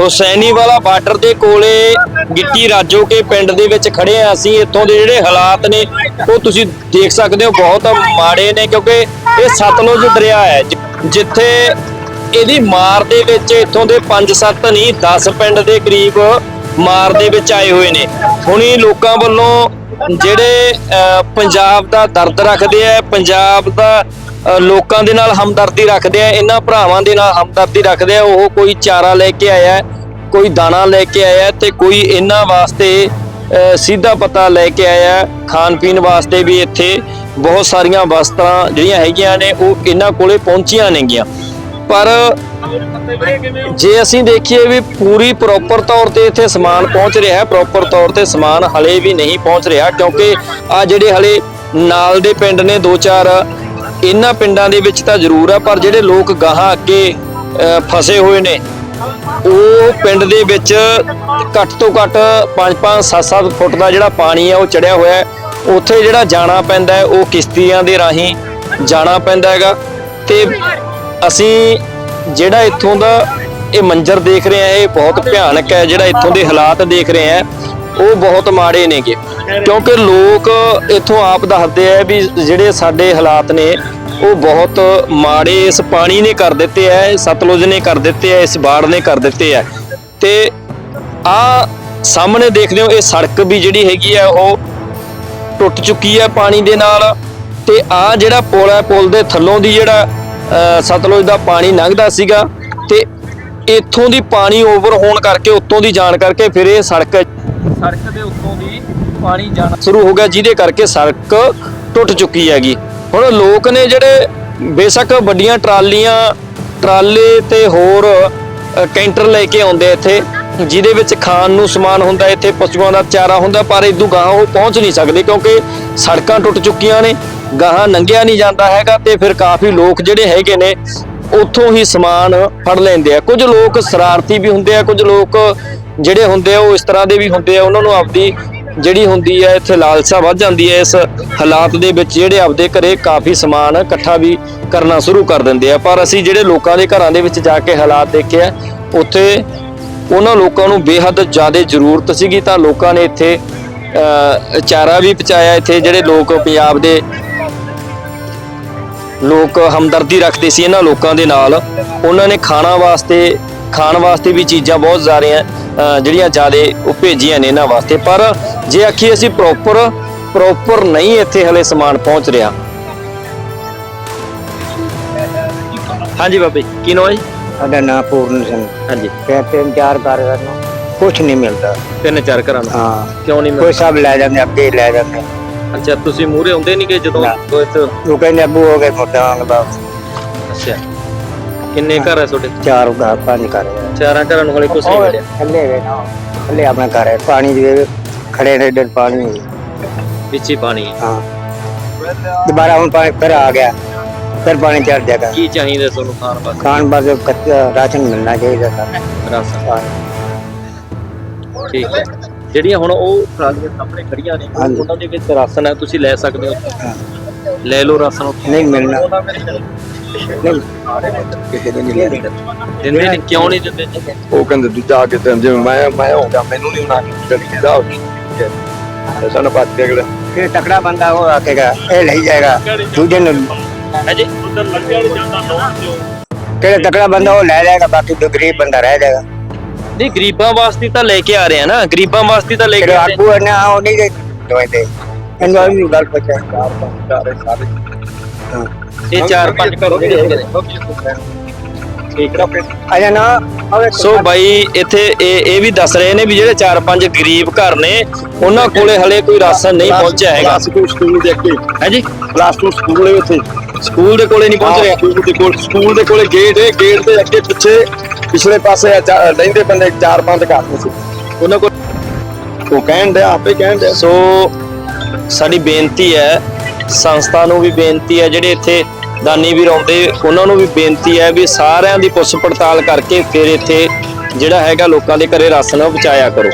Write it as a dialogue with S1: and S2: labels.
S1: ਹੁਸੈਨੀ ਵਾਲਾ ਬਾਰਡਰ ਦੇ ਕੋਲੇ ਗਿੱਟੀ ਰਾਜੋ ਕੇ ਪਿੰਡ ਦੇ ਵਿੱਚ ਖੜੇ ਆ ਅਸੀਂ। ਇੱਥੋਂ ਦੇ ਜਿਹੜੇ ਹਾਲਾਤ ਨੇ ਉਹ ਤੁਸੀਂ ਦੇਖ ਸਕਦੇ ਹੋ ਬਹੁਤ ਮਾੜੇ ਨੇ ਕਿਉਂਕਿ ਇਹ ਸਤਲੁਜ ਦਰਿਆ ਹੈ ਜਿੱਥੇ ਇਹਦੀ ਮਾਰ ਦੇ ਵਿੱਚ ਇੱਥੋਂ ਦੇ 5-7 ਨਹੀਂ 10 ਪਿੰਡ ਦੇ ਕਰੀਬ ਮਾਰ ਦੇ ਵਿੱਚ ਆਏ ਹੋਏ ਨੇ। ਹੁਣੀ ਲੋਕਾਂ ਵੱਲੋਂ ਜਿਹੜੇ ਅਹ, ਪੰਜਾਬ ਦਾ ਦਰਦ ਰੱਖਦੇ ਆ ਪੰਜਾਬ ਦਾ ਲੋਕਾਂ ਦੇ ਨਾਲ ਹਮਦਰਦੀ ਰੱਖਦੇ ਆ, ਇਹਨਾਂ ਭਰਾਵਾਂ ਦੇ ਨਾਲ ਹਮਦਰਦੀ ਰੱਖਦੇ ਆ, ਉਹ ਕੋਈ ਚਾਰਾ ਲੈ ਕੇ ਆਇਆ, ਕੋਈ ਦਾਣਾ ਲੈ ਕੇ ਆਇਆ ਤੇ ਕੋਈ ਇਹਨਾਂ ਵਾਸਤੇ ਸਿੱਧਾ ਪਤਾ ਲੈ ਕੇ ਆਇਆ, ਖਾਣ ਪੀਣ ਵਾਸਤੇ ਵੀ ਇੱਥੇ ਬਹੁਤ ਸਾਰੀਆਂ ਵਸਤਾਂ ਜਿਹੜੀਆਂ ਹੈਗੀਆਂ ਨੇ, ਉਹ ਇਹਨਾਂ ਕੋਲੇ ਪਹੁੰਚੀਆਂ ਨੇਗੀਆਂ। ਪਰ ਜੇ ਅਸੀਂ ਦੇਖੀਏ ਵੀ ਪੂਰੀ ਪ੍ਰੋਪਰ ਤੌਰ ਤੇ ਇੱਥੇ ਸਮਾਨ ਪਹੁੰਚ ਰਿਹਾ ਹੈ ਪ੍ਰੋਪਰ ਤੌਰ ਤੇ ਸਮਾਨ ਹਲੇ ਵੀ ਨਹੀਂ ਪਹੁੰਚ ਰਿਹਾ, ਕਿਉਂਕਿ ਆ ਜਿਹੜੇ ਹਲੇ ਨਾਲ ਦੇ ਪਿੰਡ ਨੇ, ਦੋ ਚਾਰ ਇਹਨਾਂ ਪਿੰਡਾਂ ਦੇ ਵਿੱਚ ਤਾਂ ਜ਼ਰੂਰ ਆ, ਪਰ ਜਿਹੜੇ ਲੋਕ ਗਾਹਾਂ ਅੱਗੇ ਫਸੇ ਹੋਏ ਨੇ, ਉਹ ਪਿੰਡ ਦੇ ਵਿੱਚ ਘੱਟ ਤੋਂ ਘੱਟ 5-5 7-7 ਫੁੱਟ ਦਾ ਜਿਹੜਾ ਪਾਣੀ ਆ, ਉਹ ਚੜਿਆ ਹੋਇਆ ਉੱਥੇ ਜਿਹੜਾ ਜਾਣਾ ਪੈਂਦਾ ਹੈ, ਉਹ ਕਿਸ਼ਤੀਆਂ ਦੇ ਰਾਹੀਂ ਜਾਣਾ ਪੈਂਦਾ ਹੈਗਾ। ਤੇ ਅਸੀਂ ਜਿਹੜਾ ਇੱਥੋਂ ਦਾ ਇਹ ਮੰਜ਼ਰ ਦੇਖ ਰਹੇ ਆ ਇਹ ਬਹੁਤ ਭਿਆਨਕ ਹੈ, ਜਿਹੜਾ ਇੱਥੋਂ ਦੇ ਹਾਲਾਤ ਦੇਖ ਰਹੇ ਆ ਉਹ ਬਹੁਤ ਮਾੜੇ ਨੇਗੇ। ਕਿਉਂਕਿ ਲੋਕ ਇੱਥੋਂ ਆਪ ਦੱਸਦੇ ਆ ਵੀ ਜਿਹੜੇ ਸਾਡੇ ਹਾਲਾਤ ਨੇ ਉਹ ਬਹੁਤ ਮਾੜੇ ਇਸ ਪਾਣੀ ਨੇ ਕਰ ਦਿੱਤੇ ਆ ਸਤਲੁਜ ਨੇ ਕਰ ਦਿੱਤੇ ਆ ਇਸ ਬਾੜ ਨੇ ਕਰ ਦਿੱਤੇ ਆ। ਤੇ ਆ ਸਾਹਮਣੇ ਦੇਖਦੇ ਹੋ ਇਹ ਸੜਕ ਵੀ ਜਿਹੜੀ ਹੈਗੀ ਆ ਉਹ ਟੁੱਟ ਚੁੱਕੀ ਹੈ ਪਾਣੀ ਦੇ ਨਾਲ। ਤੇ ਆ ਜਿਹੜਾ ਪੁਲ ਹੈ ਪੁਲ ਦੇ ਥੱਲੋਂ ਦੀ ਜਿਹੜਾ ਅ, ਸਤਲੁਜ ਦਾ ਪਾਣੀ ਲੰਘਦਾ ਸੀਗਾ ਤੇ ਇੱਥੋਂ ਦੀ ਪਾਣੀ ਓਵਰ ਹੋਣ ਕਰਕੇ ਉੱਤੋਂ ਦੀ ਜਾਣ ਕਰਕੇ ਫਿਰ ਇਹ ਸੜਕ ਸੜਕ ਦੇ ਉੱਤੋਂ ਦੀ ਪਾਣੀ ਜਾਣਾ ਸ਼ੁਰੂ ਹੋ ਗਿਆ, ਜਿਹਦੇ ਕਰਕੇ ਸੜਕ ਟੁੱਟ ਚੁੱਕੀ ਹੈਗੀ। ਹੁਣ ਲੋਕ ਨੇ ਜਿਹੜੇ ਬੇਸ਼ੱਕ ਵੱਡੀਆਂ ਟਰਾਲੀਆਂ, ਟਰਾਲੇ ਤੇ ਹੋਰ ਕੈਂਟਰ ਲੈ ਕੇ ਆਉਂਦੇ ਇੱਥੇ, ਜਿਹਦੇ ਵਿੱਚ ਖਾਣ ਨੂੰ ਸਮਾਨ ਹੁੰਦਾ, ਇੱਥੇ ਪਸ਼ੂਆਂ ਦਾ ਚਾਰਾ ਹੁੰਦਾ, ਪਰ ਇਦੋਂ ਗਾਹਾਂ ਉਹ ਪਹੁੰਚ ਨਹੀਂ ਸਕਦੇ ਕਿਉਂਕਿ ਸੜਕਾਂ ਟੁੱਟ ਚੁੱਕੀਆਂ ਨੇ, ਗਾਹਾਂ ਲੰਘਿਆ ਨਹੀਂ ਜਾਂਦਾ ਹੈਗਾ ਤੇ ਫਿਰ ਕਾਫੀ ਲੋਕ ਜਿਹੜੇ ਹੈਗੇ ਨੇ, ਉੱਥੋਂ ਹੀ ਸਮਾਨ ਫੜ ਲੈਂਦੇ ਆ। ਕੁਝ ਲੋਕ ਸ਼ਰਾਰਤੀ ਵੀ ਹੁੰਦੇ ਆ, ਕੁਝ ਲੋਕ ਜਿਹੜੇ ਹੁੰਦੇ ਆ, ਉਹ ਇਸ ਤਰ੍ਹਾਂ ਦੇ ਵੀ ਹੁੰਦੇ ਆ, ਉਹਨਾਂ ਨੂੰ ਆਪਦੀ ਜਿਹੜੀ ਹੁੰਦੀ ਹੈ ਇੱਥੇ ਲਾਲਸਾ ਵੱਧ ਜਾਂਦੀ ਹੈ ਇਸ ਹਾਲਾਤ ਦੇ ਵਿੱਚ ਜਿਹੜੇ ਆਪਦੇ ਘਰੇ ਕਾਫੀ ਸਮਾਨ ਇਕੱਠਾ ਵੀ ਕਰਨਾ ਸ਼ੁਰੂ ਕਰ ਦਿੰਦੇ ਆ। ਪਰ ਅਸੀਂ ਜਿਹੜੇ ਲੋਕਾਂ ਦੇ ਘਰਾਂ ਦੇ ਵਿੱਚ ਜਾ ਕੇ ਹਾਲਾਤ ਦੇਖੇ ਆ ਉੱਥੇ ਉਹਨਾਂ ਲੋਕਾਂ ਨੂੰ ਬੇਹੱਦ ਜ਼ਿਆਦਾ ਜ਼ਰੂਰਤ ਸੀਗੀ ਤਾਂ ਲੋਕਾਂ ਨੇ ਇੱਥੇ ਅ, ਚਾਰਾ ਵੀ ਪਹੁੰਚਾਇਆ। ਇੱਥੇ ਜਿਹੜੇ ਲੋਕ ਪੰਜਾਬ ਦੇ ਲੋਕ ਹਮਦਰਦੀ ਰੱਖਦੇ ਸੀ ਇਹਨਾਂ ਲੋਕਾਂ ਦੇ ਨਾਲ। ਉਹਨਾਂ ਨੇ ਖਾਣਾ ਵਾਸਤੇ ਖਾਣ ਵਾਸਤੇ ਵੀ ਚੀਜ਼ਾਂ ਬਹੁਤ ਜ਼ਿਆਦੀਆਂ ਜਿਹੜੀਆਂ ਜ਼ਿਆਦਾ ਉਹ ਭੇਜੀਆਂ ਨੇ ਇਹਨਾਂ ਵਾਸਤੇ। ਪਰ ਜੇ ਆਖੀ ਅਸੀਂ ਪ੍ਰੋਪਰ ਪ੍ਰੋਪਰ ਨਹੀਂ ਇੱਥੇ ਹਲੇ ਸਮਾਨ ਪਹੁੰਚ ਰਿਹਾ। ਹਾਂਜੀ ਬਾਬੇ ਕੀ ਨਾਮ ਹੈ
S2: ਸਾਡਾ ਨਾਂ ਪੂਰਨ ਸਿੰਘ।
S1: ਹਾਂਜੀ।
S2: ਤੇ ਤਿੰਨ ਚਾਰ ਘਰ ਸਾਨੂੰ ਕੁਝ ਨਹੀਂ ਮਿਲਦਾ।
S1: ਤਿੰਨ ਚਾਰ ਘਰਾਂ ਨੂੰ
S2: ਹਾਂ।
S1: ਕਿਉਂ ਨਹੀਂ
S2: ਕੋਈ
S1: ਮਿਲਦਾ
S2: ਸਭ ਲੈ ਜਾਂਦੇ ਅੱਗੇ ਲੈ ਜਾਂਦੇ।
S1: ਅੱਛਾ ਤੁਸੀਂ ਮੂਹਰੇ ਹੁੰਦੇ ਨਹੀਂ ਕਿ ਜਦੋਂ
S2: ਨਾ।
S1: ਉਹ ਇੱਥੇ
S2: ਉਹ ਕਹਿੰਦੇ ਅੱਬੂ ਹੋ ਗਏ ਮੁੱਦਾ ਵਾਂਗ ਬਾਪ
S1: ਅੱਛਾ। ਕਿੰਨੇ ਘਰ ਹੈ ਤੁਹਾਡੇ?
S2: ਚਾਰ ਘਰ ਪੰਜ ਘਰ। ਹੈ।
S1: ਚਾਰਾਂ ਘਰਾਂ ਨੂੰ ਹਲੇ ਕੁਝ ਨਹੀਂ ਮਿਲਿਆ?
S2: ਥੱਲੇ ਵੇ ਨਾ ਥੱਲੇ ਆਪਣਾ ਘਰ ਹੈ ਪਾਣੀ ਦੇ ਖੜੇ ਨੇ ਡਰ ਪਾਣੀ।
S1: ਵਿੱਚ ਹੀ ਪਾਣੀ ਹੈ।
S2: ਦੁਬਾਰਾ ਹੁਣ ਪਾਣੀ ਫਿਰ ਆ ਗਿਆ। ਫਿਰ ਪਾਣੀ ਚੜ ਜਾਏਗਾ
S1: ਕੀ ਚਾਹੀਦਾ ਤੁਹਾਨੂੰ ਖਾਣ ਵਾਸਤੇ?
S2: ਖਾਣ ਵਾਸਤੇ ਕੱਚਾ ਰਾਸ਼ਨ ਮਿਲਣਾ ਚਾਹੀਦਾ ਸਾਨੂੰ
S1: ਰਸ
S2: ਹਾਂ।
S1: ਠੀਕ ਹੈ। ਜਿਹੜੀਆਂ ਹੁਣ ਉਹ ਟਰਾਲੀਆਂ ਸਾਹਮਣੇ ਖੜੀਆਂ ਨੇ। ਉਹਨਾਂ ਦੇ ਵਿੱਚ ਰਾਸ਼ਨ ਹੈ ਤੁਸੀਂ ਲੈ ਸਕਦੇ ਹੋ। ਲੈ ਲਓ ਰਾਸ਼ਨ ਉੱਥੋਂ।
S2: ਨਹੀਂ ਮਿਲਣਾ। ਕਿਸੇ ਦੇ ਨਹੀਂ ਲੈਣਾ
S1: ਦਿੰਦੇ ਨੇ ਕਿਉਂ ਨਹੀਂ ਦਿੰਦੇ? ਜੀ?
S3: ਉਹ ਕਹਿੰਦੇ ਦੂਜਾ ਆ ਕੇ ਤੇ ਜਿਵੇਂ ਮੈਂ ਮੈਂ ਹੋ ਗਿਆ ਮੈਨੂੰ ਨਹੀਂ ਉਹਨਾਂ ਨੇ ਚਲੀ ਜਾ ਉਹ ਸਾਨੂੰ ਬਾਤ ਕੇ ਅਗਲੇ
S2: ਫਿਰ ਤਕੜਾ ਬੰਦਾ ਉਹ ਆਕੇਗਾ ਇਹ ਲਈ ਜਾਏਗਾ ਦੂਜੇ ਨੂੰ
S1: ਹੈ ਜੀ।
S2: ਕਿਹੜਾ ਤਕੜਾ ਬੰਦਾ ਉਹ ਲੈ ਜਾਏਗਾ ਬਾਕੀ ਜੋ ਗਰੀਬ ਬੰਦਾ ਰਹਿ ਜਾਏਗਾ।
S1: ਨਹੀਂ ਗਰੀਬਾਂ ਵਾਸਤੇ ਤਾਂ ਲੈ ਕੇ ਆ ਰਹੇ ਆ ਨਾ ਗਰੀਬਾਂ ਵਾਸਤੇ ਤਾਂ ਲੈ ਕੇ ਆ ਰਹੇ
S2: ਆਗੂ ਨੇ ਆ ਉਹ ਨਹੀਂ ਦੇ ਦੋਇਦੇ ਇਹਨਾਂ ਵੀ ਗੱਲ ਪਛਾ ਹਾਂ।
S1: ਇਹ ਚਾਰ ਪੰਜ ਘਰ ਜਿਹੜੇ ਹੈਗੇ ਨੇ ਠੀਕ ਹੈ
S2: ਅਜਾ ਨਾ ਆਵੇ
S1: ਸੋ ਬਾਈ ਇੱਥੇ ਇਹ ਇਹ ਵੀ ਦੱਸ ਰਹੇ ਨੇ ਵੀ ਜਿਹੜੇ ਚਾਰ ਪੰਜ ਗਰੀਬ ਘਰ ਨੇ ਉਹਨਾਂ ਕੋਲੇ ਹਲੇ ਕੋਈ ਰਾਸ਼ਨ ਨਹੀਂ ਪਹੁੰਚਿਆ ਹੈਗਾ।
S3: ਸਕੂਲ ਸਕੂਲ ਦੇ ਅੱਗੇ।
S1: ਹੈ ਜੀ
S3: ਕਲਾਸ 2 ਸਕੂਲ ਹੈ ਉੱਥੇ।
S1: ਸਕੂਲ ਦੇ ਕੋਲੇ ਨਹੀਂ ਪਹੁੰਚ ਰਿਹਾ।
S3: ਸਕੂਲ ਦੇ ਕੋਲ ਸਕੂਲ ਦੇ ਕੋਲੇ ਗੇਟ ਹੈ ਗੇਟ ਦੇ ਅੱਗੇ ਪਿੱਛੇ ਪਿਛਲੇ ਪਾਸੇ ਰਹਿੰਦੇ ਬੰਦੇ ਚਾਰ ਪੰਜ ਘਰ ਨੇ ਸੀ
S1: ਉਹਨਾਂ ਕੋਲ
S3: ਉਹ ਕਹਿਣ ਦੇ ਆਪੇ ਕਹਿਣ ਦੇ
S1: ਸੋ ਸਾਡੀ ਬੇਨਤੀ ਹੈ ਸੰਸਥਾ ਨੂੰ ਵੀ ਬੇਨਤੀ ਹੈ ਜਿਹੜੇ ਇੱਥੇ ਦਾਨੀ ਵੀਰ ਆਉਂਦੇ, ਉਹਨਾਂ ਨੂੰ ਵੀ ਬੇਨਤੀ ਹੈ ਵੀ ਸਾਰਿਆਂ ਦੀ ਪੁੱਛ ਪੜਤਾਲ ਕਰਕੇ ਫਿਰ ਇੱਥੇ ਜਿਹੜਾ ਹੈਗਾ ਲੋਕਾਂ ਦੇ ਘਰੇ ਰਾਸ਼ਨ ਪਹੁੰਚਾਇਆ ਕਰੋ।